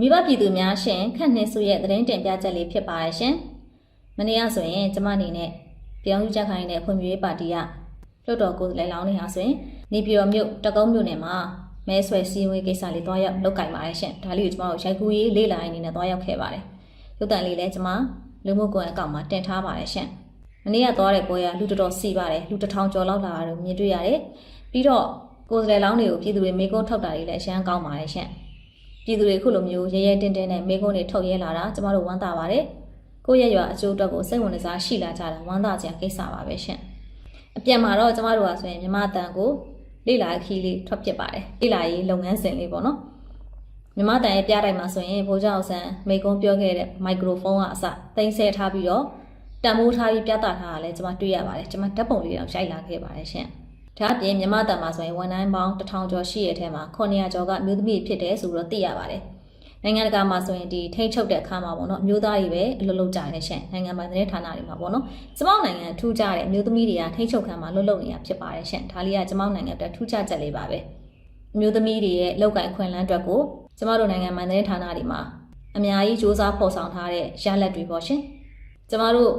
မိဘပြည်သူများရှင်ခန့်နှင်းစုရဲ့သတင်းတင်ပြချက်လေးဖြစ်ပါတယ်ရှင်။မနေ့ကဆိုရင်ကျမအနေနဲ့ပြောင်းယူချက်ခိုင်းတဲ့ဖွံ့ဖြိုးရေးပါတီကလွှတ်တော်ကိုယ်စားလှယ်လောင်းနေဟာဆိုရင်နေပြည်တော်မြို့တကုံးမြို့နယ်မှာမဲဆွယ်စည်းဝေးကိစ္စလေးတွားရောက်လုပ်ကင်ပါတယ်ရှင်။ဒါလေးကိုကျမတို့ရိုက်ကူးရေးလေးလာအနေနဲ့တွားရောက်ခဲ့ပါတယ်။ရုပ်တံလေးလည်းကျမလူမှုကွန်ရက်အကောင့်မှာတင်ထားပါတယ်ရှင်။မနေ့ကသွားတဲ့ပွဲကလူတော်တော်စီပါတယ်လူတစ်ထောင်ကျော်လောက်လာတာကိုမြင်တွေ့ရတယ်။ပြီးတော့ကိုယ်စားလှယ်လောင်းတွေကိုပြည်သူတွေမေကုန်းထုတ်တာတွေလည်းအရှမ်းကောင်းပါတယ်ရှင်။ ပြည်သူတွေခုလိုမျိုးရဲရဲတင်းတင်းနဲ့မေကုန်းတွေထုတ်ရဲလာတာကျမတို့ဝမ်းသာပါတယ်။ကိုယ့်ရဲ့ရွာအကျိုးအတွက်ကိုစိတ်ဝင်စားရှိလာကြတာဝမ်းသာစရာကိစ္စပါပဲရှင်။အပြန်မှာတော့ကျမတို့ကဆိုရင်မြမတန်ကိုလေ့လာခီးလေးထွက်ပစ်ပါတယ်။လေ့လာရေးလုပ်ငန်းစဉ်လေးပေါ့နော်။မြမတန်ရဲ့ပြတိုင်းမှာဆိုရင်ဘိုးကျောင်းဆန်းမေကုန်းပြောခဲ့တဲ့မိုက်ခရိုဖုန်းကအစတင်ဆက်ထားပြီးတော့တန်မိုးထားပြီးပြသထားတာလည်းကျမတွေ့ရပါတယ်။ကျမဓာတ်ပုံလေးတော့ရိုက်လာခဲ့ပါတယ်ရှင်။ ဒါအပြင်မြမတန်မှာဆိုရင်ဝန်ထမ်းပေါင်း1000ကျော်ရှိရတဲ့ထဲမှာ900ကျော်ကအမျိုးသမီးဖြစ်တယ်ဆိုပြီးတော့သိရပါတယ်။နိုင်ငံတကာမှာဆိုရင်ဒီထိန်းချုပ်တဲ့အခါမှာပေါ့နော်အမျိုးသားတွေပဲအလုပ်လုပ်ကြတယ်ရှင်။နိုင်ငံပိုင်သတင်းဌာနတွေမှာပေါ့နော်။ကျမောက်နိုင်ငံထူးခြားတဲ့အမျိုးသမီးတွေကထိန်းချုပ်ခံမှာလှုပ်လှုပ်နေတာဖြစ်ပါတယ်ရှင်။ဒါလေးကကျမောက်နိုင်ငံအတွက်ထူးခြားချက်လေးပါပဲ။အမျိုးသမီးတွေရဲ့လောက်ကိုင်အခွင့်အလမ်းအတွက်ကိုကျမတို့နိုင်ငံပိုင်သတင်းဌာနတွေမှာအများကြီးစ조사ဖော်ဆောင်ထားတဲ့ရလဒ်တွေပေါ့ရှင်။ကျမတို့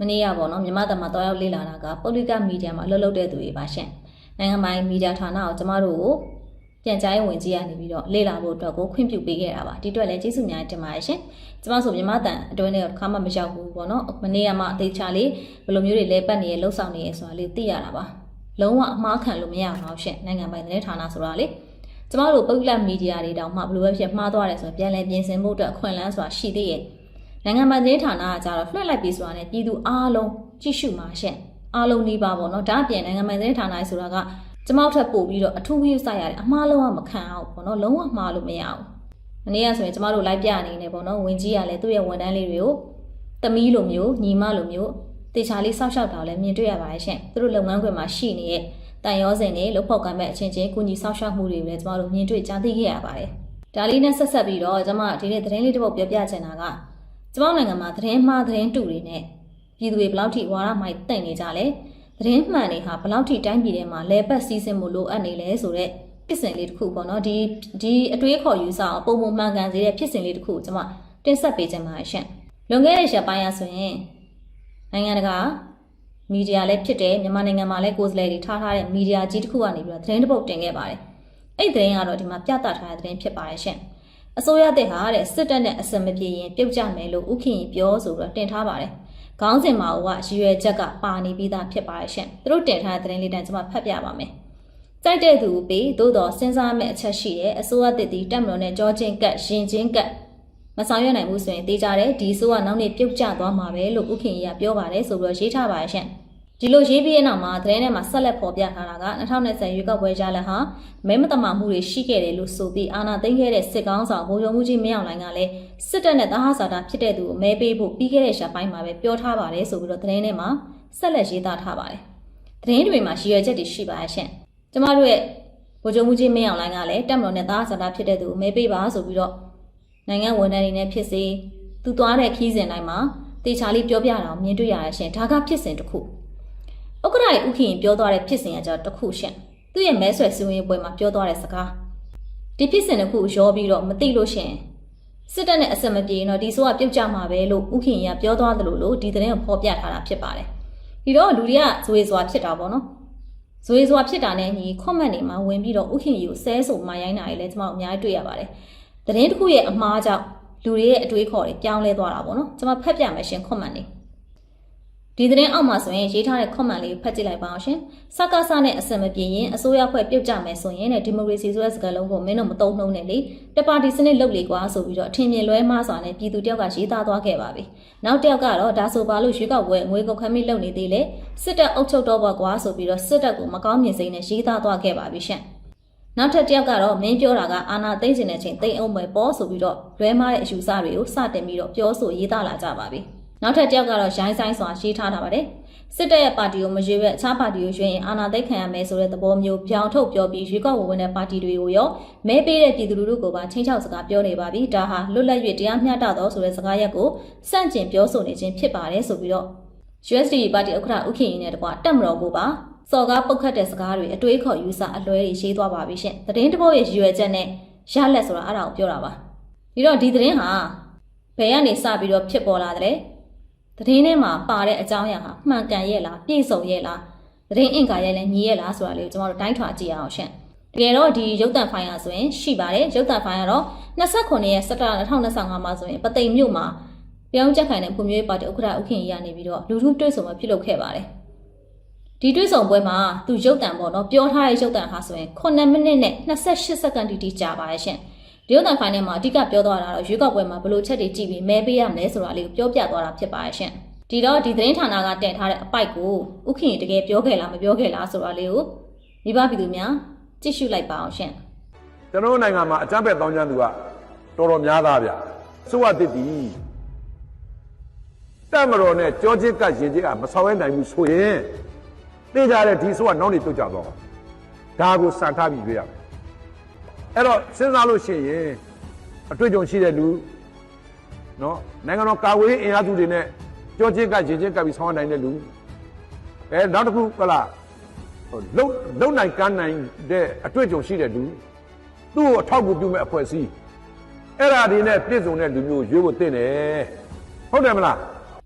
မနေ့ကပေါ့နော်မြမတန်မှာတောက်ရောက်လေ့လာတာကပုလိကမီဒီယာမှာအလုပ်လုပ်တဲ့သူတွေပါရှင်။ နိုင်ငံပိုင်မီဒီယာဌာနကိုကျမတို့ကိုပြန်ကြားရေးဝင်ကြီးကနေပြီးတော့လေ့လာဖို့အတွက်ကိုခွင့်ပြုပေးခဲ့တာပါဒီအတွက်လည်းကျေးဇူးများတင်ပါတယ်ရှင်ကျမဆိုမြမတန်အတွင်းထဲတော့တစ်ခါမှမရောက်ဘူးပေါ့နော်မနေ့ကမှအသေးချာလေးဘယ်လိုမျိုးတွေလဲပတ်နေရလှုပ်ဆောင်နေရဆိုတာလေးသိရတာပါလုံးဝအမှားခံလို့မရအောင်ရှင်နိုင်ငံပိုင်သတင်းဌာနဆိုတာလေကျမတို့ပုဂ္ဂလမီဒီယာတွေတောင်မှဘယ်လိုပဲဖြစ်မှားသွားတယ်ဆိုတော့ပြန်လည်ပြင်ဆင်ဖို့အတွက်အခွင့်အလမ်းဆိုတာရှိသေးရဲ့နိုင်ငံပိုင်သတင်းဌာနကကြတော့လွှင့်လိုက်ပြီဆိုတာနဲ့ပြည်သူအားလုံးကြည့်ရှုမှာရှင် အားလုံးနှီးပါပေါ့နော်ဒါအပြင်နိုင်ငံပိုင်သတင်းဌာနဆိုတာကကျမောက်ထပ်ပို့ပြီးတော့အထူးဂရုစိုက်ရတယ်အမှားလုံးဝမခံအောင်ပေါ့နော်လုံးဝမှားလို့မရအောင်။ဒီနေ့ကဆိုရင်ကျမတို့လိုက်ပြအနေနဲ့ပေါ့နော်ဝင်ကြီးကလည်းသူ့ရဲ့ဝန်ထမ်းလေးတွေကိုတမီးလိုမျိုးညီမလိုမျိုးတေချာလေးစောက်ရှောက်တာကိုလည်းမြင်တွေ့ရပါတယ်ရှင်။သူတို့လုပ်ငန်းခွင်မှာရှိနေတဲ့တန်ရောစင်တွေလှုပ်ဖောက်ကံမဲ့အချင်းချင်းကုညီစောက်ရှောက်မှုတွေကိုလည်းကျမတို့မြင်တွေ့ကြားသိခဲ့ရပါတယ်။ဒါလေးနဲ့ဆက်ဆက်ပြီးတော့ကျမဒီနေ့သတင်းလေးတစ်ပုဒ်ပြောပြချင်တာကကျမတို့နိုင်ငံမှာသတင်းမှားသတင်းတူတွေနဲ့ ပြည်သူတွေဘယ်လောက်ထိဝါရမိုက်တင့်နေကြလဲ။သတင်းမှန်တွေဟာဘယ်လောက်ထိတိုင်းပြည်ထဲမှာလဲပတ်စည်းစင်မှုလိုအပ်နေလဲဆိုတော့ဖြစ်စဉ်လေးတစ်ခုပေါ့နော်ဒီဒီအတွေးခေါ်ယူဆအောင်ပုံပုံမှန်ကန်စေတဲ့ဖြစ်စဉ်လေးတစ်ခုကိုကျွန်မတင်ဆက်ပေးခြင်းပါရှင့်လွန်ခဲ့တဲ့ရက်ပိုင်းရဆိုရင်နိုင်ငံတကာမီဒီယာလည်းဖြစ်တယ်မြန်မာနိုင်ငံမှာလည်းကိုယ်စားလှယ်တွေထားထားတဲ့မီဒီယာကြီးတစ်ခုကနေပြီးတော့သတင်းတစ်ပုဒ်တင်ခဲ့ပါတယ်အဲ့ဒီသတင်းကတော့ဒီမှာပြသထားတဲ့သတင်းဖြစ်ပါတယ်ရှင့်အစိုးရတဲ့ဟာတဲ့စစ်တပ်နဲ့အစမပြေရင်ပြုတ်ကြမယ်လို့ဥခင်ကြီးပြောဆိုပြီးတော့တင်ထားပါတယ် ခေါင်းစဉ်မှာကရည်ရွယ်ချက်ကပါနေပြီးသားဖြစ်ပါရဲ့ရှင်။သူတို့တင်ထားတဲ့သတင်းလေးတန်းကျွန်မဖတ်ပြပါမယ်။ကြိုက်တဲ့သူကိုပေးသို့တော်စဉ်းစားမယ့်အချက်ရှိတယ်။အစိုးရတစ်တီတက်မလို့နဲ့ကြောချင်းကတ်ရင်ချင်းကတ်မဆောင်ရွက်နိုင်ဘူးဆိုရင်တေးကြတယ်ဒီဆိုကနောက်နေ့ပြုတ်ကျသွားမှာပဲလို့ဥခင်ကြီးကပြောပါတယ်ဆိုပြီးတော့ရေးထားပါရဲ့ရှင်။ ဒီလိုရေးပြီးတဲ့နောက်မှာသတင်းထဲမှာဆက်လက်ဖော်ပြထားတာက2020ရွေးကောက်ပွဲရလဒ်ဟာမဲမတမာမှုတွေရှိခဲ့တယ်လို့ဆိုပြီးအာဏာသိမ်းခဲ့တဲ့စစ်ကောင်းဆောင်ဗိုလ်ချုပ်မှုကြီးမင်းအောင်လှိုင်ကလည်းစစ်တပ်နဲ့သဟဇာတာဖြစ်တဲ့သူကိုမဲပေးဖို့ပြီးခဲ့တဲ့ရှာပိုင်းမှာပဲပြောထားပါတယ်ဆိုပြီးတော့သတင်းထဲမှာဆက်လက်ရေးသားထားပါတယ်။သတင်းတွေမှာရည်ရွယ်ချက်တွေရှိပါရဲ့ရှင်။ကျမတို့ရဲ့ဗိုလ်ချုပ်မှုကြီးမင်းအောင်လှိုင်ကလည်းတက်မတော်နဲ့သဟဇာတာဖြစ်တဲ့သူကိုမဲပေးပါဆိုပြီးတော့နိုင်ငံဝန်ထမ်းတွေနဲ့ဖြစ်စေသူသွားတဲ့ခီးစဉ်တိုင်းမှာတေချာလေးပြောပြတာကိုမြင်တွေ့ရရဲ့ရှင်။ဒါကဖြစ်စဉ်တစ်ခု။ ဥက္ကရာရဲ့ဥခင်ပြောသွားတဲ့ဖြစ်စဉ်ကကြောင့်တစ်ခုရှင့်သူ့ရဲ့မဲဆွယ်စည်းဝေးပွဲမှာပြောသွားတဲ့စကားဒီဖြစ်စဉ်တစ်ခုရောပြီးတော့မသိလို့ရှင့်စစ်တပ်နဲ့အဆက်မပြေရင်တော့ဒီဆိုကပြုတ်ကြမှာပဲလို့ဥခင်ကပြောသွားသလိုလို့ဒီသတင်းကိုဖော်ပြထားတာဖြစ်ပါတယ်ဒီတော့လူတွေကဇွေဇွာဖြစ်တာပေါ့နော်ဇွေဇွာဖြစ်တာနဲ့ညီခွန်မန့်နေမှာဝင်ပြီးတော့ဥခင်ကိုဆဲဆိုမှရိုင်းတာတွေလည်းကျွန်တော်အများကြီးတွေ့ရပါတယ်သတင်းတစ်ခုရဲ့အမှားကြောင့်လူတွေရဲ့အတွေးခေါ်တွေပြောင်းလဲသွားတာပေါ့နော်ကျွန်မဖတ်ပြမယ်ရှင်ခွန်မန့်နေ ဒီသတင်းအောက်မှာဆိုရင်ရေးထားတဲ့ comment လေးဖတ်ကြည့်လိုက်ပါအောင်ရှင်။စကားစနဲ့အစမပြေရင်အစိုးရဖွဲ့ပြုတ်ကြမယ်ဆိုရင်တဲ့ဒီမိုကရေစီဆိုတဲ့စကားလုံးကိုမင်းတို့မတုံ့နှုံးနဲ့လေတပါတီစနစ်လုပ်လေကွာဆိုပြီးတော့အထင်မြင်လွဲမှားစွာနဲ့ပြည်သူတယောက်ကရေးသားသွားခဲ့ပါပြီ။နောက်တစ်ယောက်ကတော့ဒါဆိုပါလို့ရွေးကောက်ပွဲငွေကုန်ခမ်းမိလုပ်နေသေးလေစစ်တပ်အုပ်ချုပ်တော့ဘောကွာဆိုပြီးတော့စစ်တပ်ကိုမကောင်းမြင်စိမ့်နဲ့ရေးသားသွားခဲ့ပါပြီရှင်။နောက်ထပ်တစ်ယောက်ကတော့မင်းပြောတာကအာနာသိမ့်စင်တဲ့ချိန်သိမ့်အောင်ပဲပေါ်ဆိုပြီးတော့လွဲမားတဲ့အယူဆတွေကိုစတင်ပြီးတော့ပြောဆိုရေးသားလာကြပါပြီ။ နောက်ထပ်တစ်ယောက်ကတော့ရိုင်းဆိုင်စွာရေးထားတာပါတယ်။စစ်တပ်ရဲ့ပါတီကိုမရွေးဘဲအခြားပါတီကိုရွေးရင်အာဏာသိမ်းခံရမယ်ဆိုတဲ့သဘောမျိုးပြောင်းထုတ်ပြောပြီးရွေးကောက်ဝင်တဲ့ပါတီတွေကိုရောမဲပေးတဲ့ပြည်သူလူထုကိုပါချင်းချောက်စကားပြောနေပါပြီ။ဒါဟာလွတ်လပ်၍တရားမျှတသောဆိုတဲ့စကားရပ်ကိုစန့်ကျင်ပြောဆိုနေခြင်းဖြစ်ပါတယ်ဆိုပြီးတော့ USD ပါတီဥက္ကဋ္ဌဥခင်ရင်နဲ့တကွာတက်မတော်ကိုပါစော်ကားပုတ်ခတ်တဲ့စကားတွေအတွေးခေါ်ယူဆအလွဲတွေရေးသွားပါပြီရှင်။သတင်းတပုတ်ရဲ့ရည်ရွယ်ချက်နဲ့ရလက်ဆိုတာအဲ့ဒါကိုပြောတာပါ။ဒီတော့ဒီသတင်းဟာဘယ်ကနေစပြီးတော့ဖြစ်ပေါ်လာတယ်လဲ သတင်းထဲမှာပါတဲ့အကြောင်းအရာဟာမှန်ကန်ရဲ့လားပြည့်စုံရဲ့လားသတင်းအင်္ဂါရဲ့လည်းညီရဲ့လားဆိုတာလေးကိုကျွန်တော်တို့တိုင်းထွာကြည့်အောင်ရှင့်တကယ်တော့ဒီရုပ်သံဖိုင်ဟာဆိုရင်ရှိပါတယ်ရုပ်သံဖိုင်ကတော့29ရက်17လ2025မှာဆိုရင်ပသိမ်မြို့မှာပြောင်းချက်ခိုင်တဲ့ဖွံ့ဖြိုးရေးပါတီဥက္ကဋ္ဌဥခင်ကြီးကနေပြီးတော့လူထုတွေ့ဆုံပွဲပြုလုပ်ခဲ့ပါတယ်ဒီတွေ့ဆုံပွဲမှာသူရုပ်သံပေါ့နော်ပြောထားတဲ့ရုပ်သံဟာဆိုရင်9မိနစ်နဲ့28စက္ကန့်တိတိကြာပါရဲ့ရှင် ဒီရုပ်သံဖိုင်ထဲမှာအဓိကပြောသွားတာတော့ရွေးကောက်ပွဲမှာဘယ်လိုချက်တွေကြည့်ပြီးမဲပေးရမလဲဆိုတာလေးကိုပြောပြသွားတာဖြစ်ပါရဲ့ရှင်ဒီတော့ဒီသတင်းဌာနကတင်ထားတဲ့အပိုက်ကိုဥခင်ကြီးတကယ်ပြောခဲ့လားမပြောခဲ့လားဆိုတာလေးကိုမိဘပြည်သူများကြည့်ရှုလိုက်ပါအောင်ရှင်ကျွန်တော်တို့နိုင်ငံမှာအကြမ်းဖက်တောင်းကျမ်းသူကတော်တော်များသားဗျဆိုရတစ်တီတက်မတော်နဲ့ကြောချင်းကပ်ရင်ချင်းကမဆောင်ရနိုင်ဘူးဆိုရင်သိကြတဲ့ဒီဆိုကနောက်နေပြုတ်ကြတော့ဒါကိုစံထားပြီးရွေးရမယ် အဲ့တော့စဉ်းစားလို့ရှိရင်အတွေ့အကြုံရှိတဲ့လူနော်နိုင်ငံတော်ကာကွယ်ရေးအင်အားစုတွေနဲ့ကြောချင်းကပ်ရင်ချင်းကပ်ပြီးဆောင်ရနိုင်တဲ့လူအဲနောက်တစ်ခုဟလာဟိုလုံလုံနိုင်ကမ်းနိုင်တဲ့အတွေ့အကြုံရှိတဲ့လူသူ့ကိုအထောက်အကူပြုမဲ့အဖွဲ့အစည်းအဲ့ဒါဒီနဲ့ပြည့်စုံတဲ့လူမျိုးရွေးဖို့တင့်တယ်ဟုတ်တယ်မလား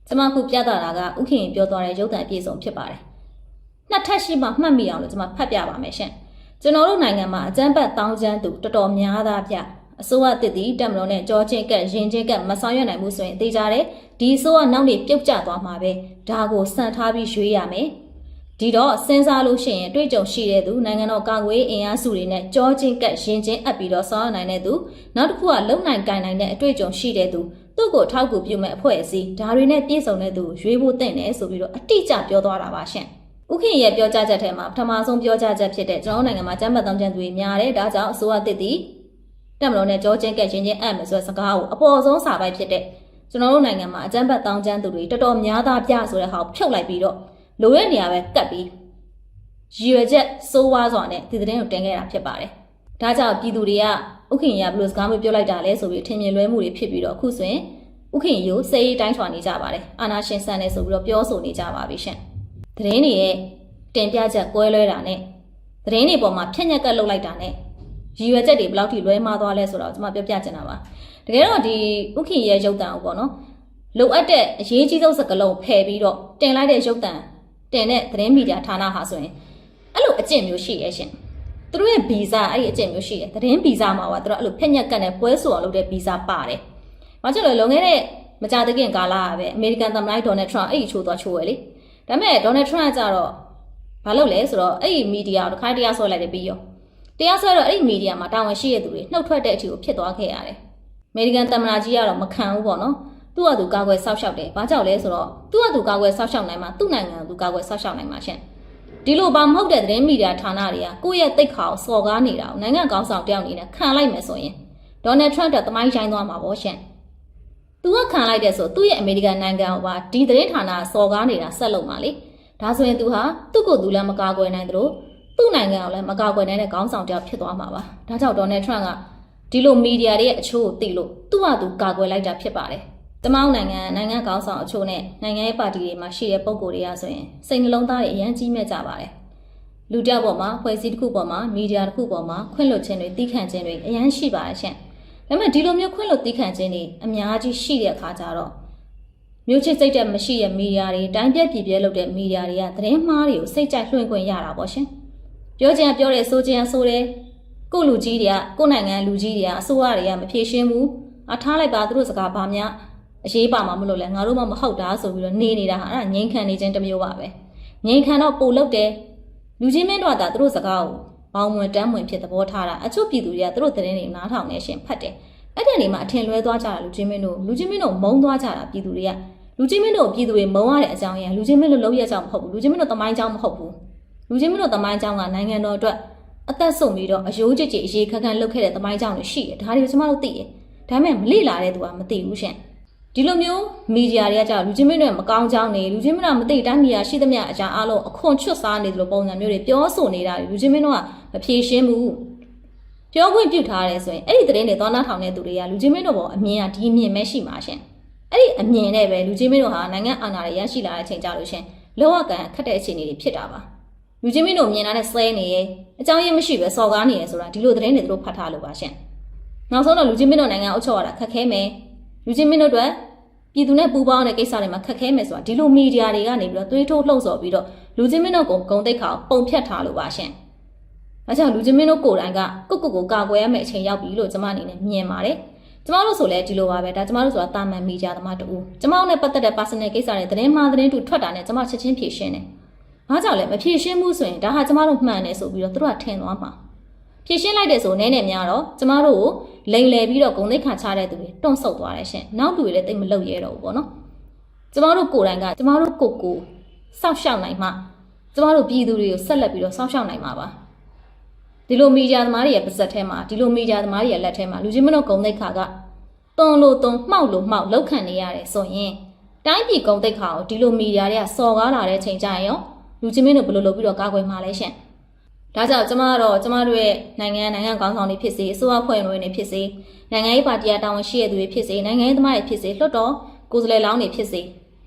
ကျမခုပြသတာကဥခင်ပြောသွားတဲ့ရုပ်သံအပြည့်စုံဖြစ်ပါတယ်။နှစ်ထပ်ရှိမှမှတ်မိအောင်လို့ကျမဖတ်ပြပါမယ်ရှင်။ ကျွန်တော်တို့နိုင်ငံမှာအကြမ်းဖက်တောင်းကျမ်းသူတော်တော်များသားပြအစိုးရတစ်တီတက်မလို့နဲ့ကြောချင်းကက်ရင်ချင်းကက်မဆောင်ရွက်နိုင်မှုဆိုရင်သိကြတယ်ဒီအစိုးရနောက်နေပြုတ်ကျသွားမှာပဲဒါကိုစံထားပြီးရွေးရမယ်။ဒီတော့စဉ်းစားလို့ရှိရင်တွေ့ကြုံရှိတဲ့သူနိုင်ငံတော်ကာကွယ်ရေးအင်အားစုတွေနဲ့ကြောချင်းကက်ရင်ချင်းအပ်ပြီးတော့ဆောင်ရွက်နိုင်တဲ့သူနောက်တစ်ခုကလုံနိုင်ကင်နိုင်တဲ့အတွေ့အကြုံရှိတဲ့သူသူ့ကိုထောက်ကူပြုမဲ့အဖွဲ့အစည်းဒါတွေနဲ့ပြည့်စုံတဲ့သူရွေးဖို့တင့်တယ်ဆိုပြီးတော့အတိအကျပြောသွားတာပါရှင်။ ဥခင်ရဲ့ပြောကြားချက်ထဲမှာပထမဆုံးပြောကြားချက်ဖြစ်တဲ့ကျွန်တော်တို့နိုင်ငံမှာကျန်းမာတောင်းကျန်သူတွေများတယ်ဒါကြောင့်အစိုးရတစ်တည်တက်မလို့နဲ့ကြောချင်းကက်ချင်းချင်းအပ်မယ်ဆိုတဲ့စကားကိုအပေါ်ဆုံးစာပိုက်ဖြစ်တဲ့ကျွန်တော်တို့နိုင်ငံမှာအကြမ်းဖက်တောင်းကျမ်းသူတွေတော်တော်များသားပြဆိုတဲ့ဟာကိုဖြုတ်လိုက်ပြီးတော့လိုတဲ့နေရာပဲကတ်ပြီးရည်ရွယ်ချက်စိုးဝါးစွာနဲ့ဒီသတင်းကိုတင်ခဲ့တာဖြစ်ပါတယ်။ဒါကြောင့်ပြည်သူတွေကဥခင်ရဘလို့စကားမျိုးပြောလိုက်တာလဲဆိုပြီးထင်မြင်လွဲမှုတွေဖြစ်ပြီးတော့အခုဆိုရင်ဥခင်ရိုးစေးတိုင်းထွာနေကြပါတယ်။အာနာရှင်ဆန်နေဆိုပြီးတော့ပြောဆိုနေကြပါပြီရှင်။ သတင်းတွေရဲ့တင်ပြချက်ကွဲလွဲတာနဲ့သတင်းတွေပေါ်မှာဖြက်ညက်ကပ်လုပ်လိုက်တာနဲ့ရည်ရွယ်ချက်တွေဘယ်လောက်ထိလွဲမှားသွားလဲဆိုတော့ကျွန်မပြောပြချင်တာပါ။တကယ်တော့ဒီဥခင်ရဲ့ရုပ်တံကိုပေါ့နော်လိုအပ်တဲ့အရေးကြီးဆုံးစကားလုံးဖယ်ပြီးတော့တင်လိုက်တဲ့ရုပ်တံတင်တဲ့သတင်းမီဒီယာဌာနဟာဆိုရင်အဲ့လိုအကျင့်မျိုးရှိရဲ့ရှင်။သူတို့ရဲ့ဗီဇအဲ့ဒီအကျင့်မျိုးရှိတယ်။သတင်းဗီဇမှာကသူတို့အဲ့လိုဖက်ညက်ကပ်နဲ့ပွဲဆိုအောင်လုပ်တဲ့ဗီဇပါတယ်။ဘာကြောင့်လဲလွန်ခဲ့တဲ့မကြတဲ့ခင်ကာလကပဲအမေရိကန်သမ္မတဒေါ်နယ်ထရန့်အဲ့ဒီချိုးသွားချိုးရလေ။ ဒါပေမဲ့ဒေါ်နယ်ထရန့်ကကြတော့ဘာလုပ်လဲဆိုတော့အဲ့ဒီမီဒီယာကိုတစ်ခါတရားဆွဲလိုက်တယ်ပြီးရောတရားဆွဲတော့အဲ့ဒီမီဒီယာမှာတာဝန်ရှိတဲ့သူတွေနှုတ်ထွက်တဲ့အထိကိုဖြစ်သွားခဲ့ရတယ်။အမေရိကန်သမ္မတကြီးကတော့မခံဘူးပေါ့နော်။သူ့ဟာသူကာကွယ်ဆောက်ရှောက်တယ်။ဘာကြောင့်လဲဆိုတော့သူ့ဟာသူကာကွယ်ဆောက်ရှောက်နိုင်မှာသူ့နိုင်ငံကိုသူကာကွယ်ဆောက်ရှောက်နိုင်မှာရှင့်။ဒီလိုဘာမဟုတ်တဲ့သတင်းမီဒီယာဌာနတွေကကိုယ့်ရဲ့တိတ်ခါကိုစော်ကားနေတာကိုနိုင်ငံကောင်းဆောင်တယောက်အနေနဲ့ခံလိုက်မယ်ဆိုရင်ဒေါ်နယ်ထရန့်တက်သမိုင်းချိုင်းသွားမှာပေါ့ရှင့်။ तू ကခံလိုက်တဲ့ဆိုသူ့ရဲ့အမေရိကန်နိုင်ငံကပါဒီသတင်းဌာနစော်ကားနေတာဆက်လုပ်မှာလေ။ဒါဆိုရင် तू ဟာသူ့ကိုယ်သူလည်းမကာကွယ်နိုင်သလိုသူ့နိုင်ငံကိုလည်းမကာကွယ်နိုင်တဲ့ခေါင်းဆောင်တယောက်ဖြစ်သွားမှာပါ။ဒါကြောင့်ဒေါ်နယ်ထရန့်ကဒီလိုမီဒီယာတွေရဲ့အချိုးကိုသိလို့သူ့ဟာသူကာကွယ်လိုက်တာဖြစ်ပါတယ်။တမောင်းနိုင်ငံနိုင်ငံခေါင်းဆောင်အချို့နဲ့နိုင်ငံရေးပါတီတွေမှာရှိတဲ့ပုံကိုယ်တွေကဆိုရင်စိတ်နှလုံးသားတွေအရန်ကြီးမဲ့ကြပါတယ်။လူတစ်ယောက်ပေါ်မှာဖွဲ့စည်းတစ်ခုပေါ်မှာမီဒီယာတစ်ခုပေါ်မှာခွင့်လွှတ်ခြင်းတွေတီးခန့်ခြင်းတွေအရန်ရှိပါတယ်ရှင်။ ဒါပေမဲ့ဒီလိုမျိုးခွင့်လွှတ်တီးခန့်ခြင်းတွေအများကြီးရှိတဲ့အခါကျတော့မျိုးချစ်စိတ်တဲ့မရှိတဲ့မီဒီယာတွေတိုင်းပြက်ပြည်ပြဲလုပ်တဲ့မီဒီယာတွေကသတင်းမှားတွေကိုစိတ်ကြိုက်လွှင့်ခွင့်ရတာပေါ့ရှင်။ပြောချင်ပြောတယ်ဆိုချင်ဆိုတယ်ကိုယ့်လူကြီးတွေကကိုယ့်နိုင်ငံလူကြီးတွေကအစိုးရတွေကမဖြေရှင်းဘူး။အထားလိုက်ပါသူတို့စကားဘာများအရေးပါမှာမလို့လဲငါတို့မှမဟုတ်တာဆိုပြီးတော့နေနေတာဟာအဲ့ဒါငြိမ်ခံနေခြင်းတစ်မျိုးပါပဲ။ငြိမ်ခံတော့ပို့လုတ်တယ်လူချင်းမင်းတို့ကသူတို့စကားကို ဘောင်ဝင်တန်းဝင်ဖြစ်သဘောထားတာအချို့ပြည်သူတွေကသူတို့သတင်းတွေနားထောင်နေရှင်ဖတ်တယ်။အဲ့ဒီနေမှာအထင်လွဲသွားကြတာလူချင်းမင်းတို့လူချင်းမင်းတို့မုံသွားကြတာပြည်သူတွေကလူချင်းမင်းတို့ပြည်သူတွေမုံရတဲ့အကြောင်းရလူချင်းမင်းတို့လုံးရကြောင်မဟုတ်ဘူးလူချင်းမင်းတို့တမိုင်းကြောင်မဟုတ်ဘူးလူချင်းမင်းတို့တမိုင်းကြောင်ကနိုင်ငံတော်အတွက်အသက်ဆုံးပြီးတော့အယိုးကြည်ကြည်အရေးခက်ခက်လုပ်ခဲ့တဲ့တမိုင်းကြောင်တွေရှိတယ်ဒါတွေကိုကျွန်မတို့သိတယ်ဒါပေမဲ့မလေ့လာတဲ့သူကမသိဘူးရှင် ဒီလိုမျိုးမီဒီယာတွေကကြောက်လူချင်းမင်းတွေမကောင်းကြောင်းနေလူချင်းမင်းတို့ကမသိတိုင်းမီဒီယာရှိသမျှအကြောင်းအားလုံးအခွန်ချွတ်စားနေသလိုပုံစံမျိုးတွေပြောဆိုနေတာလူချင်းမင်းတို့ကမဖြေရှင်းဘူးပြောခွင့်ပြုထားတယ်ဆိုရင်အဲ့ဒီသတင်းတွေသွားနာထောင်တဲ့သူတွေကလူချင်းမင်းတို့ပေါ်အမြင်ကဒီအမြင်ပဲရှိမှာရှင်အဲ့ဒီအမြင်နဲ့ပဲလူချင်းမင်းတို့ဟာနိုင်ငံအာဏာတွေရရှိလာတဲ့အချိန်ကြလို့ရှင်လောကကန်ခတ်တဲ့အခြေအနေတွေဖြစ်တာပါလူချင်းမင်းတို့မြင်လာတဲ့ဆွဲနေရဲ့အကြောင်းရင်းမရှိပဲစော်ကားနေရဲဆိုတာဒီလိုသတင်းတွေသူတို့ဖတ်ထားလို့ပါရှင်နောက်ဆုံးတော့လူချင်းမင်းတို့နိုင်ငံအုပ်ချုပ်ရတာခက်ခဲမယ် လူချင်းမင်းတို့အတွက်ပြည်သူနဲ့ပူးပေါင်းတဲ့ကိစ္စတွေမှာခက်ခဲမယ်ဆိုတာဒီလိုမီဒီယာတွေကနေပြီးတော့သွေးထိုးလှုပ်ဆော်ပြီးတော့လူချင်းမင်းတို့ကိုဂုံတိတ်ခါကိုပုံဖြတ်ထားလို့ပါရှင်။အဲကြောင့်လူချင်းမင်းတို့ကိုယ်တိုင်ကကုတ်ကုတ်ကိုကာကွယ်ရမယ့်အချိန်ရောက်ပြီလို့ကျွန်မအနေနဲ့မြင်ပါတယ်။ကျမတို့ဆိုလဲဒီလိုပါပဲဒါကျမတို့ဆိုတာတာမန်မီဒီယာသမားတူကျမတို့နဲ့ပတ်သက်တဲ့ personal ကိစ္စတွေသတင်းမှားသတင်းတူထွက်တာနဲ့ကျမချက်ချင်းဖြေရှင်းတယ်။ဘာကြောင့်လဲမဖြေရှင်းမှုဆိုရင်ဒါဟာကျမတို့မှန်တယ်ဆိုပြီးတော့သူတို့ကထင်သွားမှာ။ ဖြေရှင်းလိုက်တယ်ဆိုနည်းနည်းများတော့ကျမတို့ကိုလိန်လည်ပြီးတော့ဂုံသိက္ခာချတဲ့သူတွေတွန့်ဆုတ်သွားတယ်ရှင်။နောက်သူတွေလည်းတိတ်မလုပ်ရဲတော့ဘူးပေါ့နော်။ကျမတို့ကိုယ်တိုင်ကကျမတို့ကိုယ်ကိုစောင့်ရှောက်နိုင်မှကျမတို့ပြည်သူတွေကိုဆက်လက်ပြီးတော့စောင့်ရှောက်နိုင်မှာပါ။ဒီလိုမီဒီယာသမားတွေရဲ့ပါဇက်ထဲမှာဒီလိုမီဒီယာသမားတွေရဲ့လက်ထဲမှာလူချင်းမတို့ဂုံသိက္ခာကတွန်းလို့တွန်းမှောက်လို့မှောက်လောက်ခံနေရတယ်ဆိုရင်တိုင်းပြည်ဂုံသိက္ခာကိုဒီလိုမီဒီယာတွေကစော်ကားလာတဲ့ချိန်ကျရင်ရောလူချင်းမင်းတို့ဘယ်လိုလုပ်ပြီးတော့ကာကွယ်မှာလဲရှင်။ ဒါကြောင့်ကျမကတော့ကျမတို့ရဲ့နိုင်ငံနိုင်ငံခေါင်းဆောင်တွေဖြစ်စေအစိုးရဖွဲ့ဝင်တွေဖြစ်စေနိုင်ငံရေးပါတီအတာဝန်ရှိတဲ့သူတွေဖြစ်စေနိုင်ငံရေးသမားတွေဖြစ်စေလွှတ်တော်ကိုယ်စားလှယ်လောင်းတွေဖြစ်စေ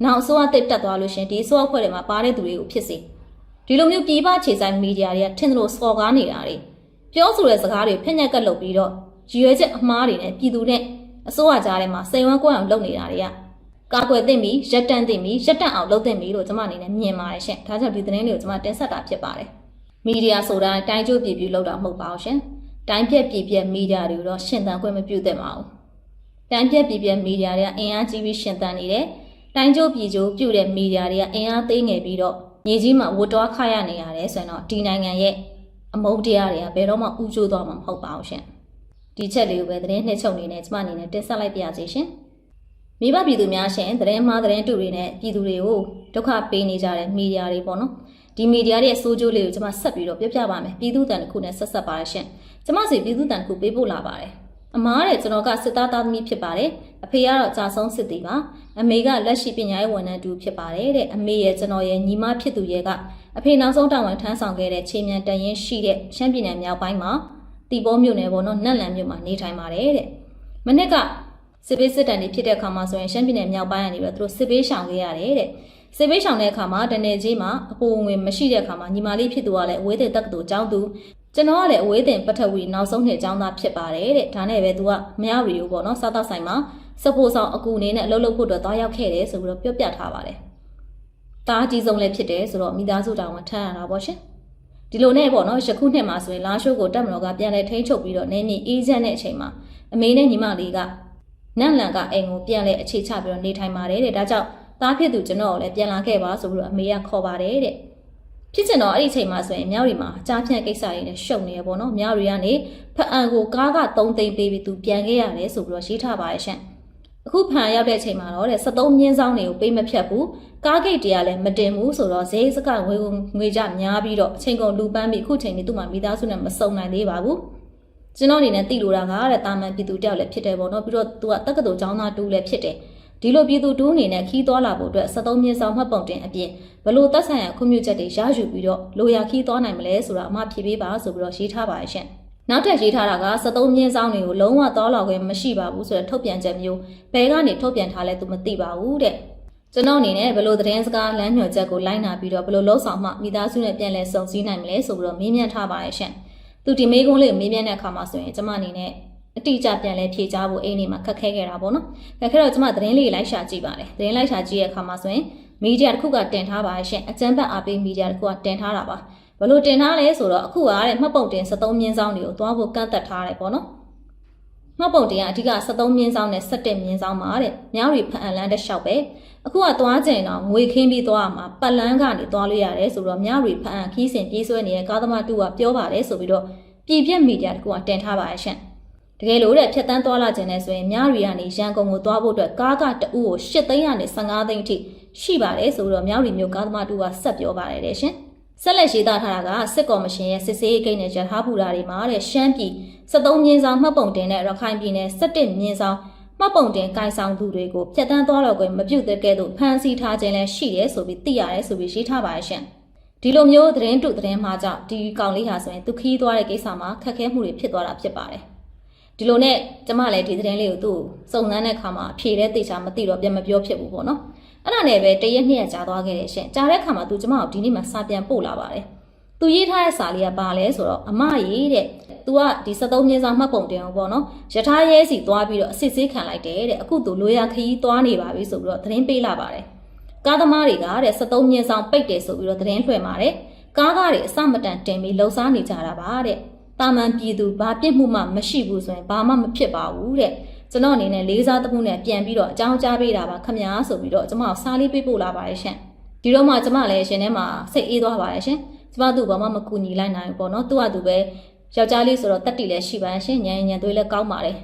နောက်အစိုးရတက်တက်သွားလို့ရှင်ဒီအစိုးရဖွဲ့တွေမှာပါတဲ့သူတွေကိုဖြစ်စေဒီလိုမျိုးပြည်ပခြေဆိုင်မီဒီယာတွေကထင်သလိုစော်ကားနေတာတွေပြောဆိုတဲ့စကားတွေဖျက်ညက်ကပ်လုပ်ပြီးတော့ရည်ရွယ်ချက်အမှားတွေနဲ့ပြည်သူနဲ့အစိုးရကြားထဲမှာစိန်ဝမ်းကွက်အောင်လုပ်နေတာတွေကကာကွယ်သိမ့်ပြီးရက်တန့်သိမ့်ပြီးရက်တန့်အောင်လုပ်သိမ့်ပြီးလို့ကျွန်မအနေနဲ့မြင်ပါတယ်ရှင်ဒါကြောင့်ဒီသတင်းလေးကိုကျွန်မတင်ဆက်တာဖြစ်ပါတယ် မီဒီယာဆိုတာတိုင်းကျိုးပြည်ပြည်လောက်တာမဟုတ်ပါဘူးရှင်တိုင်းပြက်ပြည်ပြက်မီဒီယာတွေတော့ရှင်သန်ခွင့်မပြုသင့်ပါဘူးတိုင်းပြက်ပြည်ပြက်မီဒီယာတွေကအင်အားကြီးပြီးရှင်သန်နေတယ်တိုင်းကျိုးပြည်ကျိုးပြုတဲ့မီဒီယာတွေကအင်အားသေးငယ်ပြီးတော့မြေကြီးမှာဝတ်တော်ခရရနေရတယ်ဆိုရင်တော့ဒီနိုင်ငံရဲ့အမုန်းတရားတွေကဘယ်တော့မှဥကျိုးသွားမှာမဟုတ်ပါဘူးရှင်ဒီချက်လေးကိုပဲသတင်းနှစ်ချုပ်နေနဲ့ကျမအနေနဲ့တင်ဆက်လိုက်ပါရစေရှင်မိဘပြည်သူများရှင်သတင်းမှားသတင်းတူတွေနဲ့ပြည်သူတွေကိုဒုက္ခပေးနေကြတဲ့မီဒီယာတွေပေါ့နော် ဒီမီဒီယာတွေရဲ့စိုးကျိုးလေးကိုကျွန်မဆက်ပြီးတော့ပြောပြပါမယ်ပြည်သူတန်တစ်ခုနဲ့ဆက်ဆက်ပါရရှင်ကျွန်မစီပြည်သူတန်တစ်ခုပေးပို့လာပါတယ်အမားတဲ့ကျွန်တော်ကစစ်သားသားသမီးဖြစ်ပါတယ်အဖေကတော့ကြာဆုံးစစ်သည်ပါအမေကလက်ရှိပညာရေးဝန်ထမ်းတူဖြစ်ပါတယ်တဲ့အမေရဲ့ကျွန်တော်ရဲ့ညီမဖြစ်သူရဲ့ကအဖေနောက်ဆုံးတာဝန်ထမ်းဆောင်ခဲ့တဲ့ချိန်မြန်တန်ရင်ရှိတဲ့ရှမ်းပြည်နယ်မြောက်ပိုင်းမှာတီဘောမြို့နယ်ပေါ်တော့နတ်လန်မြို့မှာနေထိုင်ပါတယ်တဲ့မနစ်ကစစ်ပေးစစ်တမ်းတွေဖြစ်တဲ့အခါမှာဆိုရင်ရှမ်းပြည်နယ်မြောက်ပိုင်းကနေပြီးတော့သူတို့စစ်ပေးရှောင်ခဲ့ရတယ်တဲ့ စစ်ပေးရှောင်တဲ့အခါမှာတနေ့ကြီးမှာအပိုငွေမရှိတဲ့အခါမှာညီမလေးဖြစ်သူကလည်းအဝေးတဲ့တက္ကသိုလ်ကျောင်းသူကျွန်တော်ကလည်းအဝေးတင်ပထဝီနောက်ဆုံးနှစ်ကျောင်းသားဖြစ်ပါတယ်တဲ့ဒါနဲ့ပဲသူကမရရီကိုပေါ့နော်စားတော့ဆိုင်မှာစပိုးဆောင်အကူအနေနဲ့အလုပ်လုပ်ဖို့အတွက်သွားရောက်ခဲ့တယ်ဆိုပြီးတော့ပြောပြထားပါတယ်။တားကြီးဆုံးလည်းဖြစ်တယ်ဆိုတော့မိသားစုတောင်ဝန်ထမ်းရတာပေါ့ရှင်။ဒီလိုနဲ့ပေါ့နော်ယခုနှစ်မှာဆိုရင်လာရှိုးကိုတက်မတော်ကပြန်လဲထိန်းချုပ်ပြီးတော့နေနေအေးချမ်းတဲ့အချိန်မှာအမေနဲ့ညီမလေးကနန့်လန်ကအိမ်ကိုပြန်လဲအခြေချပြီးတော့နေထိုင်ပါတယ်တဲ့ဒါကြောင့် တားဖြစ်သူကျွန်တော်ကိုလည်းပြန်လာခဲ့ပါဆိုပြီးတော့အမေကခေါ်ပါတယ်တဲ့ဖြစ်ချင်တော့အဲ့ဒီအချိန်မှာဆိုရင်မြောက်ရီမှာကြားဖြန့်ကိစ္စတွေနဲ့ရှုံနေရပေါ့နော်မြောက်ရီကနေဖအံကိုကားက3သိန်းပေးပြီးသူပြန်ခဲ့ရတယ်ဆိုပြီးတော့ရေးထားပါတယ်ရှင်အခုဖန်ရောက်တဲ့အချိန်မှာတော့တဲ့73မြင်းဆောင်တွေကိုပေးမဖြတ်ဘူးကားဂိတ်တွေကလည်းမတင်ဘူးဆိုတော့ဈေးစကငွေငွေကြများပြီးတော့အချိန်ကုန်လူပန်းပြီးအခုချိန်นี้သူ့မှာမိသားစုနဲ့မစုံနိုင်သေးပါဘူးကျွန်တော်အနေနဲ့သိလို့တာကတဲ့တာမန်ပြည်သူတယောက်လည်းဖြစ်တယ်ပေါ့နော်ပြီးတော့သူကတက္ကသိုလ်ကျောင်းသားတူလည်းဖြစ်တယ် ဒီလိုပြည်သူတူအနေနဲ့ခီးသွားလာဖို့အတွက်73မြင်းဆောင်မှတ်ပုံတင်အပြင်ဘလို့သက်ဆိုင်ရာခွင့်ပြုချက်တွေရယူပြီးတော့လိုရာခီးသွားနိုင်မလဲဆိုတာအမှဖြေပေးပါဆိုပြီးတော့ရေးထားပါရဲ့ရှင်နောက်ထပ်ရေးထားတာက73မြင်းဆောင်တွေကိုလုံးဝသွားလာခွင့်မရှိပါဘူးဆိုတဲ့ထုတ်ပြန်ချက်မျိုးဘယ်ကနေထုတ်ပြန်ထားလဲသူမသိပါဘူးတဲ့ကျွန်တော်အနေနဲ့ဘလို့သတင်းစကားလမ်းညွှန်ချက်ကိုလိုက်နာပြီးတော့ဘလို့လှုပ်ဆောင်မှမိသားစုနဲ့ပြန်လည်စုံစည်းနိုင်မလဲဆိုပြီးတော့မေးမြန်းထားပါရဲ့ရှင်သူဒီမေးခွန်းလေးကိုမေးမြန်းတဲ့အခါမှာဆိုရင်ကျွန်မအနေနဲ့ အတိအကျပြန်လဲဖြေချဖို့အိမ်နေမှာခက်ခဲခဲ့တာပေါ့နော်။ခက်ခဲတော့ကျွန်မသတင်းလေးလိုက်ရှာကြည့်ပါတယ်။သတင်းလိုက်ရှာကြည့်ရဲ့အခါမှာဆိုရင်မီဒီယာတစ်ခုကတင်ထားပါရှင်။အကြံဖတ်အားပေးမီဒီယာတစ်ခုကတင်ထားတာပါ။ဘလို့တင်ထားလဲဆိုတော့အခုကတဲ့မှတ်ပုံတင်73မြင်းဆောင်တွေကိုသွားဖို့ကန့်သက်ထားတယ်ပေါ့နော်။မှတ်ပုံတင်ကအဓိက73မြင်းဆောင်နဲ့17မြင်းဆောင်ပါတဲ့။မြောက်ရီဖန်အန်လန်းတစ်လျှောက်ပဲ။အခုကသွားကြင်တော့ငွေခင်းပြီးသွားမှာပတ်လန်းကနေသွားလို့ရတယ်ဆိုတော့မြောက်ရီဖန်အန်ခီးစဉ်ပြေးဆွဲနေတဲ့ကားသမားတူကပြောပါတယ်ဆိုပြီးတော့ပြည်ပြက်မီဒီယာတစ်ခုကတင်ထားပါရဲ့ရှင်။ တကယ်လို့တဲ့ဖြတ်တန်းသွားလာခြင်းနဲ့ဆိုရင်မြရီကနေရန်ကုန်ကိုသွားဖို့အတွက်ကားကတအူးကို၈သိန်းကနေ15သိန်းအထိရှိပါတယ်ဆိုတော့မြရီမျိုးကားသမားတူကဆက်ပြောပါတယ်တဲ့ရှင်ဆက်လက်ရေးသားထားတာကစစ်ကော်မရှင်ရဲ့စစ်ဆေးရေးကိန်းနဲ့ရထားပူတာတွေမှာတဲ့ရှမ်းပြည်73မြင်းဆောင်မှတ်ပုံတင်တဲ့ရခိုင်ပြည်နယ်17မြင်းဆောင်မှတ်ပုံတင်ကိုင်ဆောင်သူတွေကိုဖြတ်တန်းသွားတော့ကွယ်မပြုတ်တဲ့ကဲ့သို့ဖမ်းဆီးထားခြင်းလည်းရှိတယ်ဆိုပြီးသိရတယ်ဆိုပြီးရေးထားပါရဲ့ရှင်ဒီလိုမျိုးသတင်းတုသတင်းမှာကြောင့်ဒီကောင်လေးဟာဆိုရင်သူခီးသွားတဲ့ကိစ္စမှာခက်ခဲမှုတွေဖြစ်သွားတာဖြစ်ပါတယ် ဒီလိုနဲ့ကျမလည်းဒီသတင်းလေးကိုသူ့စုံစမ်းတဲ့အခါမှာဖြေတဲ့တေချာမသိတော့ပြန်မပြောဖြစ်ဘူးပေါ့နော်အဲ့ဒါနဲ့ပဲတရက်နှစ်ရက်ကြာသွားခဲ့တယ်ရှင်ကြာတဲ့အခါမှာသူကျမကိုဒီနေ့မှစာပြန်ပို့လာပါတယ်သူရေးထားတဲ့စာလေးကဘာလဲဆိုတော့အမကြီးတဲ့ तू ကဒီ73မြင်းဆောင်မှတ်ပုံတင်အောင်ပေါ့နော်ယထာရဲစီသွားပြီးတော့အစစ်ဆေးခံလိုက်တယ်တဲ့အခုသူလိုရခရီးသွားနေပါပြီဆိုပြီးတော့သတင်းပေးလာပါတယ်ကားသမားတွေကတဲ့73မြင်းဆောင်ပိတ်တယ်ဆိုပြီးတော့သတင်းလွှင့်ပါတယ်ကားကားတွေအစမတန်တင်ပြီးလှုပ်ရှားနေကြတာပါတဲ့ တာမန်ပြည်သူဘာပြစ်မှုမှမရှိဘူးဆိုရင်ဘာမှမဖြစ်ပါဘူးတဲ့ကျွန်တော်အနေနဲ့လေးစားသမှုနဲ့ပြန်ပြီးတော့အကြောင်းကြားပေးတာပါခမညာဆိုပြီးတော့ကျွန်မစားလေးပေးပို့လာပါတယ်ရှင်ဒီတော့မှကျွန်မလည်းရှင်ထဲမှာစိတ်အေးသွားပါတယ်ရှင်ကျမသူ့ဘာမှမကူညီလိုက်နိုင်ဘူးပေါ့နော်သူ့ဟာသူပဲယောက်ျားလေးဆိုတော့တက်တီလည်းရှိပါရှင်ညံညံသွေးလည်းကောင်းပါတယ်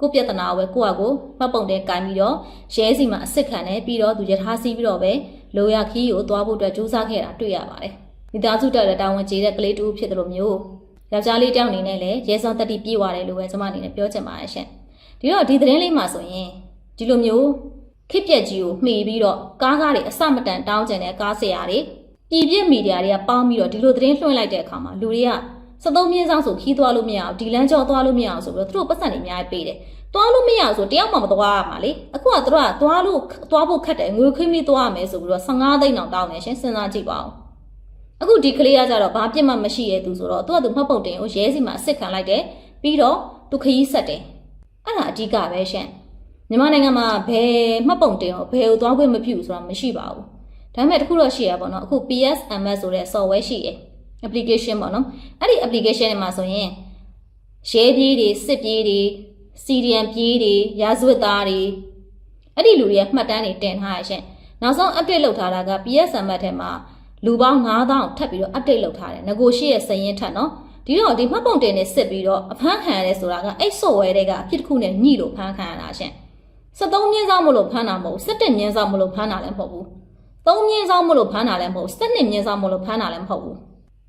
ကိုပြဿနာကိုပဲကိုယ့်ဟာကိုမှတ်ပုံတဲ့ကင်ပြီးတော့ရဲစီမှာအစ်စ်ခံတယ်ပြီးတော့သူရထားစီးပြီးတော့ပဲလိုရခီးကိုသွားဖို့အတွက်ကြိုးစားခဲ့တာတွေ့ရပါတယ်မိသားစုတက်တဲ့တာဝန်ကျေတဲ့ကလေးတူဖြစ်တယ်လို့မျိုး ယောက်ျားလေးတယောက်အနေနဲ့လည်းရဲစောတက်တီပြေးသွားတယ်လို့ပဲကျွန်မအနေနဲ့ပြောချင်ပါတယ်ရှင်ဒီတော့ဒီသတင်းလေးမှာဆိုရင်ဒီလိုမျိုးခစ်ပြက်ကြီးကိုမှီပြီးတော့ကားကားတွေအစမတန်တောင်းကျင်တဲ့ကားဆရာတွေပြည်ပြစ်မီဒီယာတွေကပေါင်းပြီးတော့ဒီလိုသတင်းလွှင့်လိုက်တဲ့အခါမှာလူတွေက73မြင်းဆောင်ဆိုခီးသွားလို့မရအောင်ဒီလမ်းကျော်သွားလို့မရအောင်ဆိုပြီးတော့သူတို့ပတ်စံတွေအများကြီးပေးတယ်။သွားလို့မရအောင်ဆိုတယောက်မှမသွားရမှာလေ။အခုကသူတို့ကသွားလို့သွားဖို့ခက်တယ်ငွေခင်းပြီးသွားရမယ်ဆိုပြီးတော့15သိန်းတောင်တောင်းနေရှင်စဉ်းစားကြည့်ပါဦး။ အခုဒီကလေးကကြတော့ဘာပြစ်မှမရှိရဲ့သူဆိုတော့သူကသူမှတ်ပုံတင်ကိုရဲစီမှာအစ်စ်ခံလိုက်တယ်။ပြီးတော့သူခရီးဆက်တယ်။အဲ့ဒါအဓိကပဲရှင်။မြန်မာနိုင်ငံမှာဘယ်မှတ်ပုံတင်ကိုဘယ်ကိုသွားခွင့်မပြုဆိုတာမရှိပါဘူး။ဒါပေမဲ့တခုတော့ရှိရပါတော့အခု PSMS ဆိုတဲ့ software ရှိတယ် application ပေါ့နော်အဲ့ဒီ application တွေမှာဆိုရင်ရဲပြေးတွေစစ်ပြေးတွေ CDM ပြေးတွေရာဇဝတ်သားတွေအဲ့ဒီလူတွေရဲ့မှတ်တမ်းတွေတင်ထားရရှင်နောက်ဆုံး update လုပ်ထားတာက PSMS ထဲမှာ လူပေါင်း9000ထပ်ပြီးတော့ update လုပ်ထားတယ်ငကိုရှိရဲ့စရင်ထက်နော်ဒီတော့ဒီမှတ်ပုံတင်နဲ့စစ်ပြီးတော့အဖမ်းခံရတယ်ဆိုတာကအဲ့ software တွေကအဖြစ်တစ်ခုနဲ့ညှိလို့ဖမ်းခံရတာရှင်73မြင်းဆောင်မလို့ဖမ်းတာမဟုတ်17မြင်းဆောင်မလို့ဖမ်းတာလည်းမဟုတ်ဘူး3မြင်းဆောင်မလို့ဖမ်းတာလည်းမဟုတ်12မြင်းဆောင်မလို့ဖမ်းတာလည်းမဟုတ်ဘူး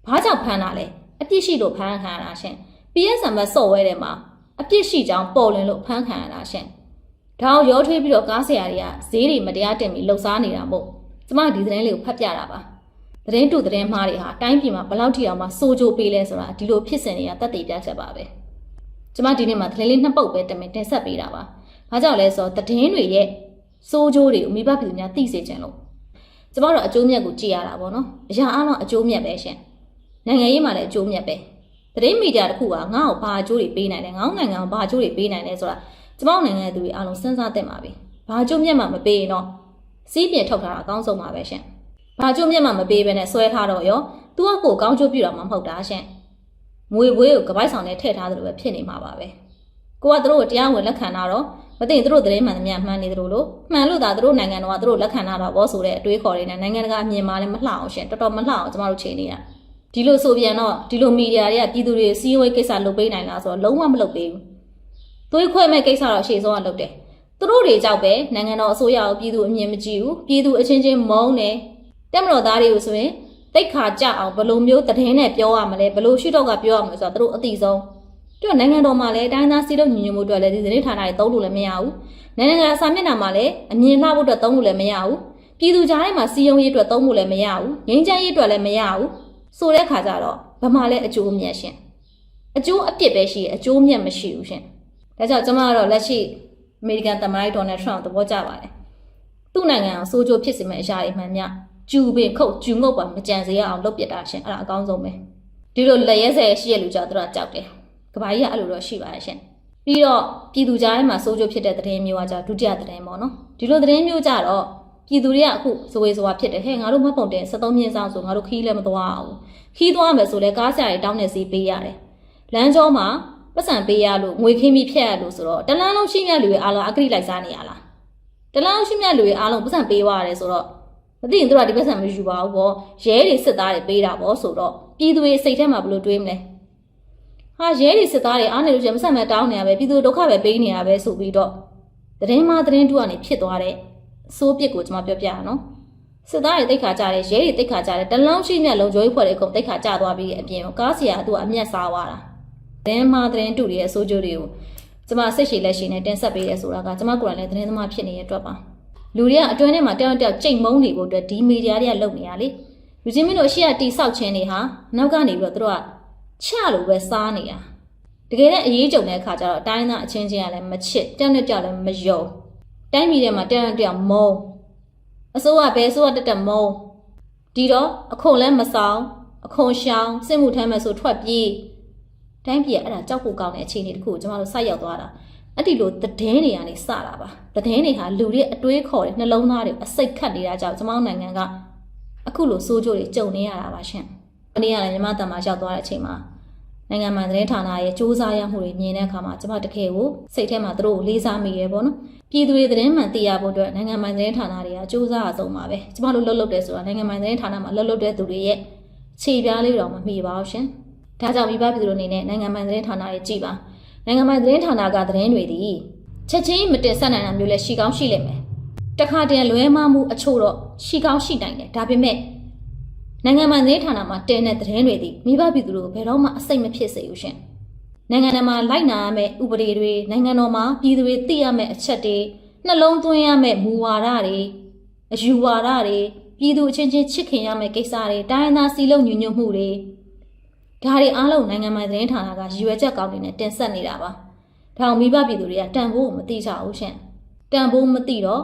ဘာကြောင့်ဖမ်းတာလဲအပြစ်ရှိလို့ဖမ်းခံရတာရှင် PSM ပဲစော့ဝဲတယ်မှာအပြစ်ရှိကြောင်းပေါ်လွင်လို့ဖမ်းခံရတာရှင်ဒါအောင်ရောထွေးပြီးတော့ကားဆရာတွေကဈေးတွေမတရားတင်ပြီးလှုပ်ရှားနေတာမို့ကျမဒီသတင်းလေးကိုဖတ်ပြတာပါ သတင်းတူသတင်းမှားတွေဟာတိုင်းပြည်မှာဘယ်လောက်ထိအောင်မှစိုးကြိုးပေးလဲဆိုတာဒီလိုဖြစ်စဉ်တွေကတက်တည်ပြချက်ပါပဲကျမဒီနေ့မှာသတင်းလေးနှစ်ပုတ်ပဲတင်တင်ဆက်ပေးတာပါဘာကြောင့်လဲဆိုတော့သတင်းတွေရဲ့စိုးကြိုးတွေကိုမိဘပြည်သူများသိစေချင်လို့ကျမတို့အကျိုးမြတ်ကိုကြည့်ရတာပေါ့နော်အရာအလုံးအကျိုးမြတ်ပဲရှင်နိုင်ငံရေးမှာလည်းအကျိုးမြတ်ပဲသတင်းမီဒီယာတစ်ခုကငါ့ကိုဘာအကျိုးတွေပေးနိုင်လဲငါ့နိုင်ငံကိုဘာအကျိုးတွေပေးနိုင်လဲဆိုတာကျမတို့နိုင်ငံရဲ့သူတွေအားလုံးစဉ်းစားသင့်ပါပြီဘာအကျိုးမြတ်မှမပေးရင်တော့စီးပြင်ထုတ်ထားတာအကောင်းဆုံးပါပဲရှင် ဘာအကျိုးမြတ်မှမပေးဘဲနဲ့ဆွဲထားတော့ရောသူကကိုကောင်းကျိုးပြတာမှမဟုတ်တာရှင်ငွေဘွေးကိုကပိုက်ဆောင်နဲ့ထည့်ထားသလိုပဲဖြစ်နေမှာပါပဲကိုကသူတို့ကိုတရားဝင်လက်ခံတာတော့မသိရင်သူတို့သတင်းမှန်သမျှမှန်နေသလိုလို့မှန်လို့သာသူတို့နိုင်ငံတော်ကသူတို့လက်ခံတာပေါ့ဆိုတဲ့အတွေးခေါ်တွေနဲ့နိုင်ငံတကာအမြင်မှလည်းမလှအောင်ရှင်တော်တော်မလှအောင်ကျမတို့ချိန်နေတာဒီလိုဆိုပြန်တော့ဒီလိုမီဒီယာတွေကပြည်သူတွေစီးဝေးကိစ္စလုပ်ပေးနိုင်လားဆိုတော့လုံးဝမလုပ်ပေးဘူး။သွေးခွဲမဲ့ကိစ္စတော့ရှေ့ဆုံးကလုပ်တယ်။သူတို့တွေကြောက်ပဲနိုင်ငံတော်အစိုးရကိုပြည်သူအမြင်မကြည့်ဘူး။ပြည်သူအချင်းချင်းမုန်းတယ်။ တက်မတော်သားတွေကိုဆိုရင်တိတ်ခါကြအောင်ဘယ်လိုမျိုးသတင်းနဲ့ပြောရမလဲဘယ်လိုရှုတော့ကပြောရမလဲဆိုတော့သူတို့အတိဆုံး။တို့နိုင်ငံတော်မှာလည်းတိုင်းသားစီးလို့ညီညွတ်မှုအတွက်လည်းဒီသတင်းဌာနတွေသုံးလို့လည်းမရဘူး။နိုင်ငံတကာစာမျက်နှာမှာလည်းအမြင်လှဖို့အတွက်သုံးလို့လည်းမရဘူး။ပြည်သူကြားထဲမှာစီယုံရေးအတွက်သုံးဖို့လည်းမရဘူး။ငင်းချမ်းရေးအတွက်လည်းမရဘူး။ဆိုတဲ့ခါကျတော့ဘာမှလည်းအကျိုးအမြတ်ရှင်အကျိုးအပြစ်ပဲရှိတယ်အကျိုးအမြတ်မရှိဘူးရှင်ဒါကြောင့်ကျွန်မကတော့လက်ရှိအမေရိကန်သမ္မတဒေါ်နယ်ထရန့်သဘောကျပါတယ်သူ့နိုင်ငံကိုစိုးကြိုးဖြစ်စေမယ့်အရာတွေမှန်မြ ကျူပင်ခုတ်ကျူငုတ်ပါမကြံစေရအောင်လုပ်ပြတာရှင်အဲ့ဒါအကောင်းဆုံးပဲဒီလိုလက်ရဲဆဲရှိရလူကြသူတို့ကကြောက်တယ်ကဘာကြီးကအဲ့လိုတော့ရှိပါတယ်ရှင်ပြီးတော့ပြည်သူကြားထဲမှာစိုးကြိုးဖြစ်တဲ့သတင်းမျိုးကကြဒုတိယသတင်းပေါ့နော်ဒီလိုသတင်းမျိုးကြတော့ပြည်သူတွေကအခုဇဝေဇဝါဖြစ်တယ်ဟဲ့ငါတို့မှတ်ပုံတင်73မြင်းဆောင်ဆိုငါတို့ခီးလည်းမသွားအောင်ခီးသွားမယ်ဆိုလဲကားဆရာတွေတောင်းနေစီပေးရတယ်လမ်းကျောမှာပတ်စံပေးရလို့ငွေခင်းပြီးဖြတ်ရလို့ဆိုတော့တလန်းလုံးရှိမြတ်လူတွေအားလုံးအကတိလိုက်စားနေရလားတလန်းလုံးရှိမြတ်လူတွေအားလုံးပတ်စံပေးသွားရတယ်ဆိုတော့ မသိရင်တို့ကဒီပတ်စံမယူပါဘူးပေါ့ရဲတွေစစ်သားတွေပေးတာပေါ့ဆိုတော့ပြည်သူတွေစိတ်ထဲမှာဘယ်လိုတွေးမလဲဟာရဲတွေစစ်သားတွေအားနေလို့ကျမဆက်မဲ့တောင်းနေရပဲပြည်သူဒုက္ခပဲပေးနေရပဲဆိုပြီးတော့သတင်းမှားသတင်းတူကနေဖြစ်သွားတဲ့စိုးပစ်ကိုကျွန်မပြောပြရနော်စစ်သားတွေတိတ်ခါကြတယ်ရဲတွေတိတ်ခါကြတယ်တလောင်းရှိမြတ်လုံးကြိုးကြီးဖွဲ့တွေအကုန်တိတ်ခါကြသွားပြီးအပြင်ကိုကားစီယာကသူကအမျက်စားသွားတာသတင်းမှားသတင်းတူတွေရဲ့စိုးကြိုးတွေကိုကျွန်မစိတ်ရှည်လက်ရှည်နဲ့တင်ဆက်ပေးရဲဆိုတာကကျွန်မကိုယ်တိုင်လည်းသတင်းသမားဖြစ်နေတဲ့အတွက်ပါ လူတွေကအတွင်းထဲမှာတယောက်တယောက်ကြိတ်မုန်းနေဖို့အတွက်ဒီမီဒီယာတွေကလုပ်နေရလေလူချင်းမင်းတို့အရှိရတီဆောက်ခြင်းတွေဟာနောက်ကနေပြီးတော့သူတို့ကချလို့ပဲစားနေတာတကယ်နဲ့အရေးကြုံတဲ့အခါကျတော့အတိုင်းသားအချင်းချင်းကလည်းမချစ်တယောက်နဲ့တယောက်လည်းမယုံတိုင်းပြည်ထဲမှာတယောက်နဲ့တယောက်မုန်းအစိုးရဘယ်အစိုးရတက်တက်မုန်းဒီတော့အခွန်လည်းမဆောင်အခွန်ရှောင်စစ်မှုထမ်းမယ်ဆိုထွက်ပြေးတိုင်းပြည်ကအဲ့ဒါကြောက်ဖို့ကောင်းတဲ့အခြေအနေတစ်ခုကိုကျမတို့ဆိုက်ရောက်သွားတာ အဲ့ဒီလိုသတင်းတွေကနေစတာပါသတင်းတွေဟာလူတွေအတွေးခေါ်တဲ့နှလုံးသားတွေအစိတ်ခတ်နေတာကြောင့်ကျမတို့နိုင်ငံကအခုလိုစိုးကြိုးတွေကြုံနေရတာပါရှင်။ဒီနေ့ကလည်းညီမတန်မှာရောက်သွားတဲ့အချိန်မှာနိုင်ငံမှာသတင်းဌာနရဲ့စ조사ရမှုတွေမြင်တဲ့အခါမှာကျမတကယ်ကိုစိတ်ထဲမှာသူတို့ကိုလေးစားမိရဲပေါ့နော်။ပြည်သူတွေသတင်းမှန်သိရဖို့အတွက်နိုင်ငံမှာသတင်းဌာနတွေကစ조사အဆုံးပါပဲ။ကျမတို့လှုပ်လှုပ်တယ်ဆိုတာနိုင်ငံမှာသတင်းဌာနမှာလှုပ်လှုပ်တဲ့သူတွေရဲ့ခြေပြားလေးတော့မမိပါဘူးရှင်။ ဒါကြောင့်မိဘပြည်သူတို့အနေနဲ့နိုင်ငံပိုင်သတင်းဌာနတွေကြည်ပါ နိုင်ငံပိုင်သတင်းဌာနကသတင်းတွေဒီချက်ချင်းမတင်ဆက်နိုင်တာမျိုးလည်းရှိကောင်းရှိလိမ့်မယ်တခါတည်းလွဲမှားမှုအချို့တော့ရှိကောင်းရှိနိုင်တယ်ဒါပေမဲ့နိုင်ငံပိုင်သတင်းဌာနမှာတင်တဲ့သတင်းတွေဒီမိဘပြည်သူတို့ဘယ်တော့မှအစိတ်မဖြစ်စေဘူးရှင်နိုင်ငံတော်မှာလိုက်နာရမယ့်ဥပဒေတွေနိုင်ငံတော်မှာပြည်သူတွေသိရမယ့်အချက်တွေနှလုံးသွင်းရမယ့်မူဝါဒတွေအယူဝါဒတွေပြည်သူအချင်းချင်းချစ်ခင်ရမယ့်ကိစ္စတွေတိုင်းရင်းသားစီလုံးညီညွတ်မှုတွေ ဒါတွေအားလုံးနိုင်ငံပိုင်သတင်းဌာနကရည်ရွယ်ချက်ကောင်းနေနဲ့တင်ဆက်နေတာပါ။ဒါအောင်မိဘပြည်သူတွေကတန်ဖိုးကိုမသိကြဘူးရှင်။တန်ဖိုးမသိတော့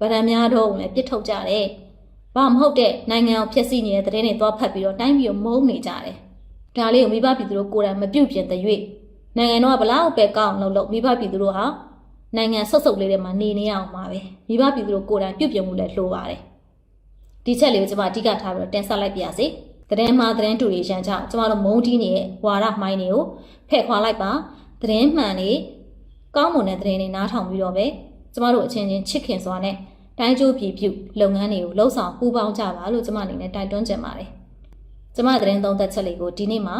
ဗဒံများတော့လည်းပြစ်ထုတ်ကြတယ်။ဘာမဟုတ်တဲ့နိုင်ငံကိုဖျက်ဆီးနေတဲ့သတင်းတွေသွားဖတ်ပြီးတော့တိုင်းပြည်ကိုမုန်းနေကြတယ်။ဒါလေးကိုမိဘပြည်သူတို့ကိုယ်တိုင်မပြုတ်ပြင်တဲ့၍နိုင်ငံတော်ကဘလောက်ပဲကောင်းအောင်လုပ်လို့မိဘပြည်သူတို့ဟာနိုင်ငံဆုပ်ဆုပ်လေးတွေမှာနေနေရအောင်ပါပဲ။မိဘပြည်သူတို့ကိုယ်တိုင်ပြုတ်ပြင်မှုလည်းလိုပါတယ်။ဒီချက်လေးကိုကျွန်မအဓိကထားပြီးတော့တင်ဆက်လိုက်ပါရစေ။ သတင်းမှားသတင်းတူတွေရန်ကြောင့်ကျွန်တော်တို့မုံတီးနေတဲ့ဝါရမိုင်းတွေကိုဖဲ့ခွာလိုက်ပါ။သတင်းမှန်တွေကောင်းမွန်တဲ့သတင်းတွေနားထောင်ပြီးတော့ပဲကျွန်တော်တို့အချင်းချင်းချစ်ခင်စွာနဲ့တိုင်းကျိုးပြည်ပြုလုပ်ငန်းတွေကိုလှုပ်ဆောင်ပူးပေါင်းကြပါလို့ကျွန်မအနေနဲ့တိုက်တွန်းချင်ပါတယ်။ကျွန်မသတင်းသုံးသက်ချက်လေးကိုဒီနေ့မှာ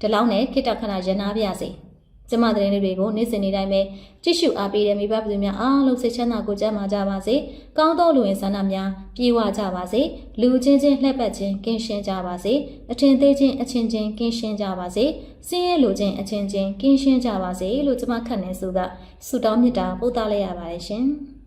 ဒီလောက်နဲ့ခိတ္တခဏရန်နာပြရစေ။ ကျွန်မသတင်းလေးတွေကိုနေ့စဉ်နေ့တိုင်းပဲကြည့်ရှုအားပေးတဲ့မိဘပြည်သူများအားလုံးစိတ်ချမ်းသာကိုယ်ကျန်းမာကြပါစေ။ကောင်းသောလူဝင်ဆန္ဒများပြေဝကြပါစေ။လူချင်းချင်းလှည့်ပတ်ခြင်းကင်းရှင်းကြပါစေ။အထင်သေးခြင်းအချင်းချင်းကင်းရှင်းကြပါစေ။စင်းရဲလူချင်းအချင်းချင်းကင်းရှင်းကြပါစေလို့ကျွန်မခန့်နေစုကဆုတောင်းမေတ္တာပို့သလိုက်ရပါတယ်ရှင်။